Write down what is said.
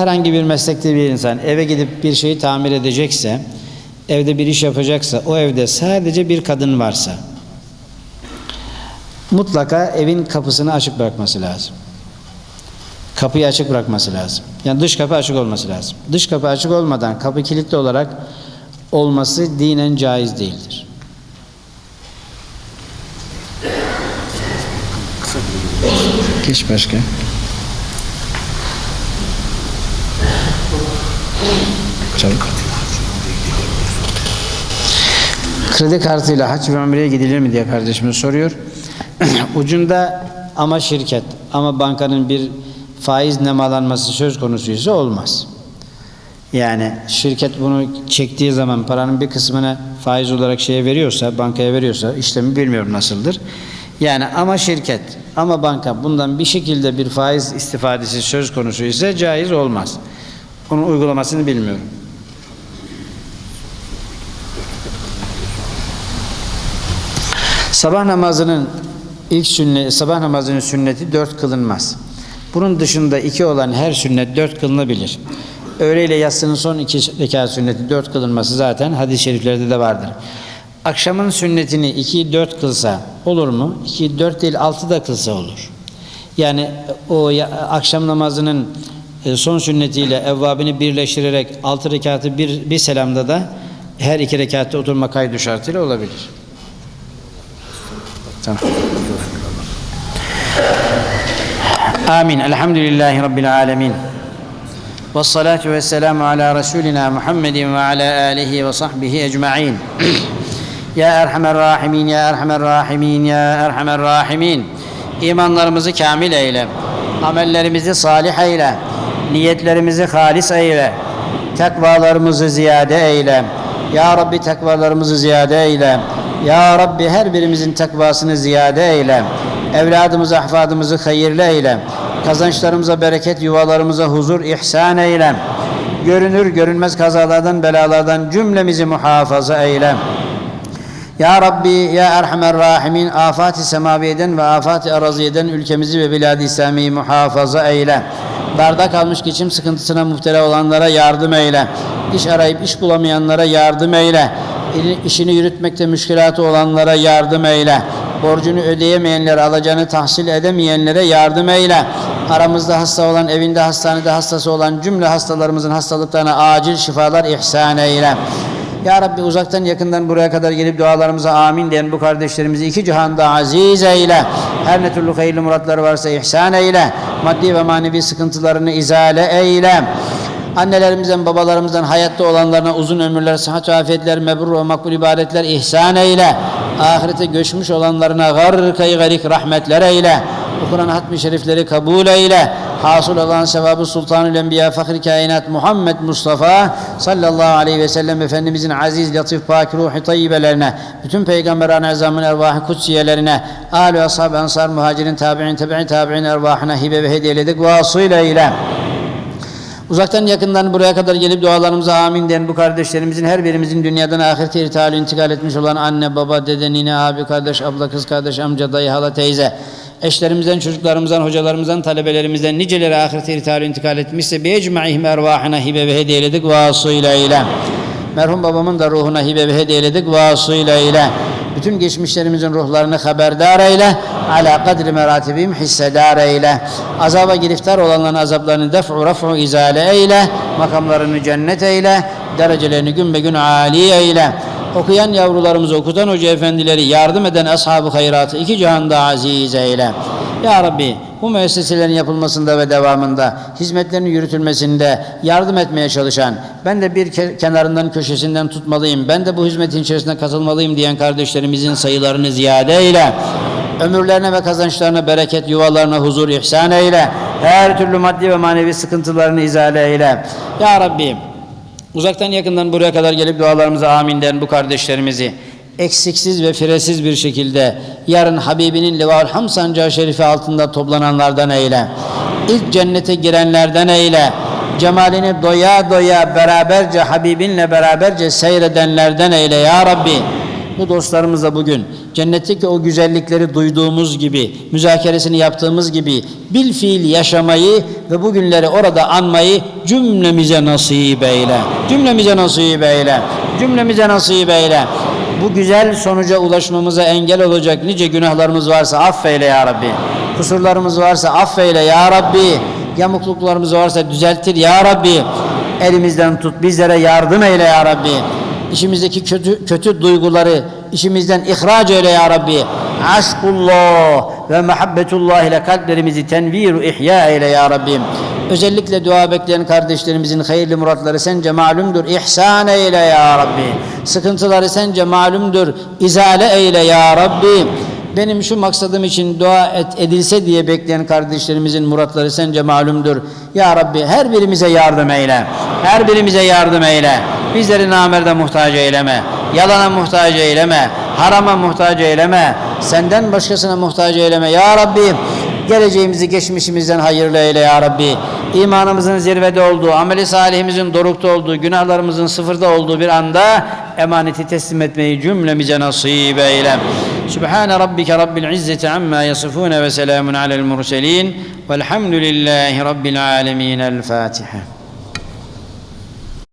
herhangi bir meslekte bir insan eve gidip bir şeyi tamir edecekse, evde bir iş yapacaksa, o evde sadece bir kadın varsa, mutlaka evin kapısını açık bırakması lazım. Kapıyı açık bırakması lazım. Yani dış kapı açık olması lazım. Dış kapı açık olmadan kapı kilitli olarak olması dinen caiz değildir. Geç başka. Çabuk. Kredi kartıyla hac ve umreye gidilir mi diye kardeşimiz soruyor. Ucunda ama şirket ama bankanın bir faiz nemalanması söz konusuysa olmaz. Yani şirket bunu çektiği zaman paranın bir kısmını faiz olarak şeye veriyorsa, bankaya veriyorsa işlemi bilmiyorum nasıldır. Yani ama şirket ama banka bundan bir şekilde bir faiz istifadesi söz konusu ise caiz olmaz. Onun uygulamasını bilmiyorum. Sabah namazının ilk sünnet, sabah namazının sünneti dört kılınmaz. Bunun dışında iki olan her sünnet dört kılınabilir. Öğle ile yatsının son iki rekat sünneti dört kılınması zaten hadis-i şeriflerde de vardır. Akşamın sünnetini iki dört kılsa olur mu? İki dört değil altı da kılsa olur. Yani o ya- akşam namazının e, son sünnetiyle evvabini birleştirerek altı rekatı bir, bir selamda da her iki rekatta oturma kaydı şartıyla olabilir. Tamam. Amin. Elhamdülillahi Rabbil alemin. Ve salatu ve selamu ala Resulina Muhammedin ve ala alihi ve sahbihi ecma'in. ya Erhamer Rahimin, Ya Erhamer Rahimin, Ya Erhamer Rahimin. İmanlarımızı kamil eyle. Amellerimizi salih eyle. Niyetlerimizi halis eyle. Takvalarımızı ziyade eyle. Ya Rabbi takvalarımızı ziyade eyle. Ya Rabbi her birimizin takvasını ziyade eyle. Evladımızı, ahfadımızı hayırlı eyle. Kazançlarımıza bereket, yuvalarımıza huzur ihsan eyle. Görünür görünmez kazalardan, belalardan cümlemizi muhafaza eyle. Ya Rabbi, Ya Erhamer Rahimin, afat-ı semaviyeden ve afat-ı araziyeden ülkemizi ve bilad-i İslami'yi muhafaza eyle. Darda kalmış geçim sıkıntısına muhtela olanlara yardım eyle. İş arayıp iş bulamayanlara yardım eyle. İşini yürütmekte müşkilatı olanlara yardım eyle. Borcunu ödeyemeyenlere, alacağını tahsil edemeyenlere yardım eyle. Aramızda hasta olan, evinde hastanede hastası olan cümle hastalarımızın hastalıklarına acil şifalar ihsan eyle. Ya Rabbi uzaktan yakından buraya kadar gelip dualarımıza amin diyen bu kardeşlerimizi iki cihanda aziz eyle. Her ne türlü hayırlı muratları varsa ihsan eyle. Maddi ve manevi sıkıntılarını izale eyle. Annelerimizden, babalarımızdan hayatta olanlarına uzun ömürler, sıhhat ve afiyetler, mebrur ve makbul ibadetler ihsan eyle. Ahirete göçmüş olanlarına garkayı garik rahmetler eyle. Okunan hatmi şerifleri kabul eyle. Hasıl olan sevabı Sultanül Enbiya Fahri Kainat Muhammed Mustafa sallallahu aleyhi ve sellem Efendimizin aziz, latif, pak ruhi tayyibelerine, bütün peygamberan azamın ervahı kutsiyelerine, âl ve ashab, ansar, muhacirin, tabi'in, tebi'in, tabi'in ervahına hibe ve hediye eyledik. Vasıl eyle. Uzaktan yakından buraya kadar gelip dualarımıza amin diyen bu kardeşlerimizin her birimizin dünyadan ahirete irtihalü intikal etmiş olan anne, baba, dede, nine, abi, kardeş, abla, kız kardeş, amca, dayı, hala, teyze, eşlerimizden, çocuklarımızdan, hocalarımızdan, talebelerimizden niceleri ahirete irtihalü intikal etmişse bi ecmaihim ervahına hibe ve hediye eyledik vasıyla ile. Merhum babamın da ruhuna hibe ve hediye eyledik vasıyla ile. Bütün geçmişlerimizin ruhlarını haberdar eyle. Ala kadri meratibim hissedar eyle. Azaba giriftar olanların azaplarını def'u raf'u izale eyle. Makamlarını cennet eyle. Derecelerini gün be gün âli eyle. Okuyan yavrularımızı okutan hoca efendileri yardım eden ashab-ı hayratı iki cihanda aziz eyle. Ya Rabbi bu müesseselerin yapılmasında ve devamında, hizmetlerinin yürütülmesinde yardım etmeye çalışan, ben de bir ke- kenarından köşesinden tutmalıyım, ben de bu hizmetin içerisine katılmalıyım diyen kardeşlerimizin sayılarını ziyade eyle. Ömürlerine ve kazançlarına bereket, yuvalarına huzur ihsan eyle. Her türlü maddi ve manevi sıkıntılarını izale eyle. Ya Rabbi, uzaktan yakından buraya kadar gelip dualarımıza amin diyen bu kardeşlerimizi eksiksiz ve firesiz bir şekilde yarın Habibinin Livaul Ham sancağı şerifi altında toplananlardan eyle. İlk cennete girenlerden eyle. Cemalini doya doya beraberce Habibinle beraberce seyredenlerden eyle ya Rabbi. Bu dostlarımız da bugün Cennetteki o güzellikleri duyduğumuz gibi, müzakeresini yaptığımız gibi bil fiil yaşamayı ve bu günleri orada anmayı cümlemize nasip eyle. Cümlemize nasip eyle. Cümlemize nasip eyle. Bu güzel sonuca ulaşmamıza engel olacak nice günahlarımız varsa affeyle ya Rabbi. Kusurlarımız varsa affeyle ya Rabbi. Yamukluklarımız varsa düzeltir ya Rabbi. Elimizden tut bizlere yardım eyle ya Rabbi. İşimizdeki kötü kötü duyguları işimizden ihraç eyle ya Rabbi. Aşkullah ve muhabbetullah ile kalplerimizi tenviru ihya eyle ya Rabbim. Özellikle dua bekleyen kardeşlerimizin hayırlı muratları sence malumdur. İhsan eyle ya Rabbi. Sıkıntıları sence malumdur. İzale eyle ya Rabbi. Benim şu maksadım için dua et, edilse diye bekleyen kardeşlerimizin muratları sence malumdur. Ya Rabbi her birimize yardım eyle. Her birimize yardım eyle. Bizleri namerde muhtaç eyleme. Yalana muhtaç eyleme. Harama muhtaç eyleme. Senden başkasına muhtaç eyleme. Ya Rabbi geleceğimizi geçmişimizden hayırlı eyle ya Rabbi. İmanımızın zirvede olduğu, ameli salihimizin dorukta olduğu, günahlarımızın sıfırda olduğu bir anda emaneti teslim etmeyi cümlemize nasip eyle. Sübhane rabbike rabbil izzeti amma yasifune ve selamun alel murselin velhamdülillahi rabbil alemin. El Fatiha.